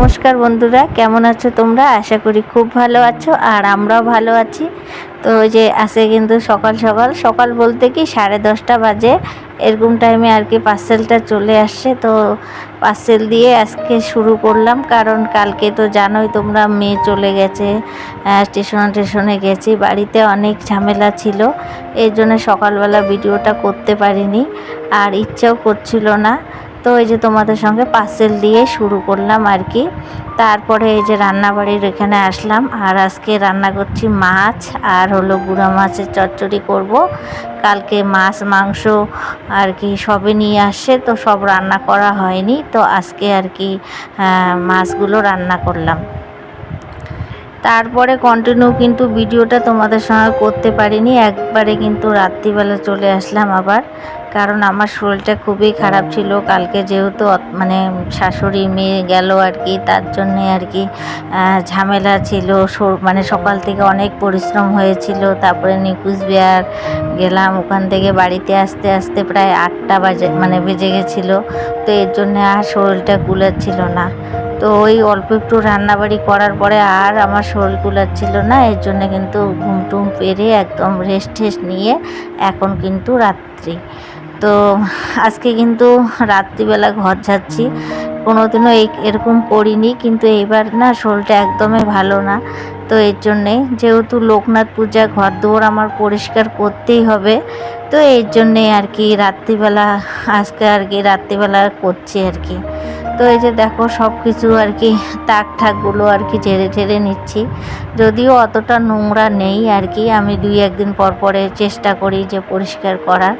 নমস্কার বন্ধুরা, কেমন আছো তোমরা? আশা করি খুব ভালো আছো আর আমরাও ভালো আছি। তো ওই যে আসে কিন্তু সকাল সকাল সকাল বলতে কি সাড়ে দশটা বাজে, এরকম টাইমে আর কি পার্সেলটা চলে আসছে। তো পার্সেল দিয়ে আজকে শুরু করলাম, কারণ কালকে তো জানোই তোমরা মেয়ে চলে গেছে স্টেশনে টেশনে গেছি। বাড়িতে অনেক ঝামেলা ছিল এই জন্য সকালবেলা ভিডিওটা করতে পারিনি, আর ইচ্ছাও করছিল না। তো এই যে তোমাদের সঙ্গে পার্সেল দিয়ে শুরু করলাম আর কি। তারপরে এই যে রান্নাবাড়ির এখানে আসলাম আর আজকে রান্না করছি মাছ আর হলো গুঁড়া মাছের চচ্চড়ি করব। কালকে মাছ, মাংস আর কি সবে নিয়ে আসছে তো সব রান্না করা হয়নি তো আজকে আর কি মাছগুলো রান্না করলাম। তারপরে কন্টিনিউ কিন্তু ভিডিওটা তোমাদের সঙ্গে করতে পারিনি। একবারে কিন্তু রাত্রিবেলা চলে আসলাম আবার। কারণ আমার শরীরটা খুবই খারাপ ছিল। কালকে যেহেতু মানে শাশুড়ি মেয়ে গেল আর কি তার জন্যে আর কি ঝামেলা ছিল। মানে সকাল থেকে অনেক পরিশ্রম হয়েছিল। তারপরে নিকুজ বিহার গেলাম। ওখান থেকে বাড়িতে আসতে আসতে প্রায় আটটা বাজে মানে বেজে গেছিল। তো এর জন্যে আর শরীরটা কুলাচ্ছিল না। তো ওই অল্প একটু রান্নাবাড়ি করার পরে আর আমার শরীর কুলাচ্ছিল না। এর জন্য কিন্তু ঘুম টুম পেরে একদম রেস্ট টেস্ট নিয়ে এখন কিন্তু রাত্রি। তো আজকে কিন্তু রাত্রিবেলা ঘর যাচ্ছি কোনোদিনও এই এরকম করিনি, কিন্তু এবার না শোলটা একদমই ভালো না। তো এর জন্যে যেহেতু লোকনাথ পূজা ঘর দুয়ার আমার পরিষ্কার করতেই হবে, তো এর জন্যে আর কি রাত্রিবেলা, আজকে আর কি রাত্রিবেলা করছি আর কি। তো এই যে দেখো সব কিছু আর কি, তাক ঠাকগুলো আর কি ঝেড়ে ঝেড়ে নিচ্ছি। যদিও অতটা নোংরা নেই আর কি, আমি দুই একদিন পর পরে চেষ্টা করি যে পরিষ্কার করার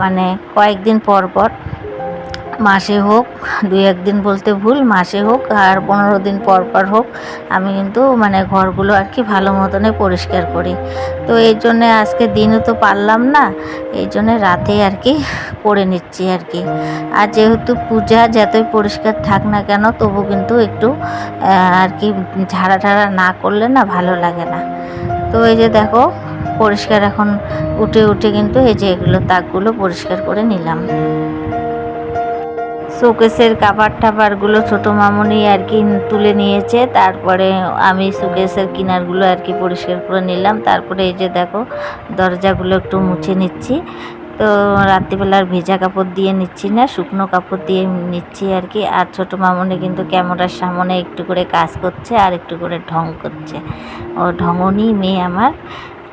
মানে কয়েকদিন পর পর। মাসে হোক, দুই একদিন বলতে ভুল, মাসে হোক আর পনেরো দিন পর পর হোক, আমি কিন্তু মানে ঘরগুলো আর কি ভালো মতনে পরিষ্কার করি। তো এই জন্যে আজকে দিনও তো পারলাম না, এই জন্যে রাতে আর কি করে নিচ্ছি আর কি। আর যেহেতু পূজা যতই পরিষ্কার থাক না কেন, তবু কিন্তু একটু আর কি ঝাড়া ঝাড়া না করলে না ভালো লাগে না। তো এই যে দেখো, পরিষ্কার এখন উঠে উঠে কিন্তু এই যে এগুলো তাকগুলো পরিষ্কার করে নিলাম। শোকেসের কাবার টাবারগুলো ছোটো মামুনি আর কি তুলে নিয়েছে। তারপরে আমি শোকেসের কিনারগুলো আর কি পরিষ্কার করে নিলাম। তারপরে এই যে দেখো, দরজাগুলো একটু মুছে নিচ্ছি। তো রাত্রিবেলার ভেজা কাপড় দিয়ে নিচ্ছি না, শুকনো কাপড় দিয়ে নিচ্ছি আর কি। আর ছোটো মামুনি কিন্তু ক্যামেরার সামনে একটু করে কাজ করছে আর একটু করে ঢং করছে। ও ঢঙনি মেয়ে আমার,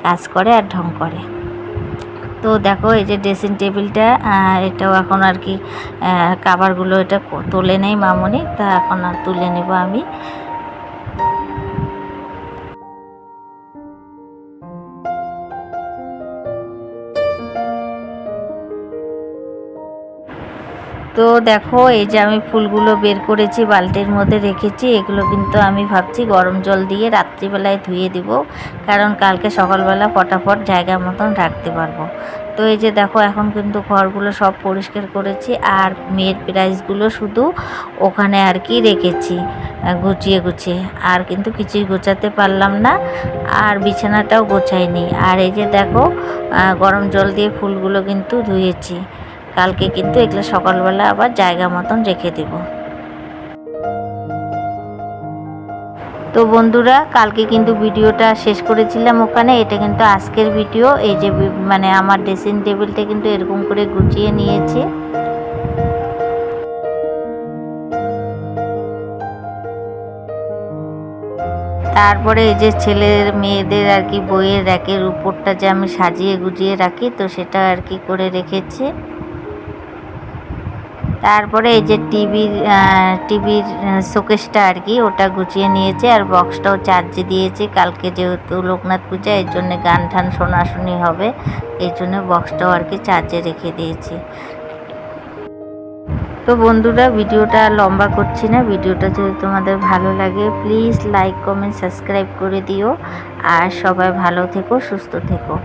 কাজ করে আর ঢং করে। তো দেখো এই যে ড্রেসিং টেবিলটা এটাও এখন আর কি কাবারগুলো এটা তুলে নেই মামনি, তা এখন আর তুলে নেব আমি। তো দেখো, এই যে আমি ফুলগুলো বের করেছি, বালতির মধ্যে রেখেছি, এগুলো কিন্তু আমি ভাবছি গরম জল দিয়ে রাত্রিবেলায় ধুয়ে দিব, কারণ কালকে সকালবেলা ফটাফট জায়গা মতন রাখতে পারব। তো এই যে দেখো, এখন কিন্তু ঘরগুলো সব পরিষ্কার করেছি, আর মেয়ের প্রাইসগুলো শুধু ওখানে আর কি রেখেছি গুছিয়ে গুছিয়ে। আর কিন্তু কিছুই গোছাতে পারলাম না, আর বিছানাটাও গোছাইনি। আর এই যে দেখো গরম জল দিয়ে ফুলগুলো কিন্তু ধুয়েছি। কালকে কিন্তু এগুলো সকালবেলা আবার জায়গা মতন রেখে দেব। তো বন্ধুরা, কালকে কিন্তু ভিডিওটা শেষ করেছিলাম ওখানে, এটা কিন্তু আজকের ভিডিও। এই যে মানে আমার ড্রেসিং টেবিলটা কিন্তু এরকম করে গুছিয়ে নিয়েছে। তারপরে এই যে ছেলের মেয়েদের আর কি বইয়ের র্যাকের উপরটা যে আমি সাজিয়ে গুজিয়ে রাখি, তো সেটা আর কি করে রেখেছি। তারপরে এই যে টিভির টিভির শোকেসটা আর কি, ওটা গুছিয়ে নিয়েছে আর বক্সটাও চার্জে দিয়েছে। কালকে যেহেতু লোকনাথ পূজা, এর জন্য গান ঠান শোনাশুনি হবে এই জন্য বক্সটাও আর কি চার্জে রেখে দিয়েছি। তো বন্ধুরা, ভিডিওটা লম্বা করছি না, ভিডিওটা যদি তোমাদের ভালো লাগে প্লিজ লাইক কমেন্ট সাবস্ক্রাইব করে দিও। আর সবাই ভালো থেকো, সুস্থ থেকো।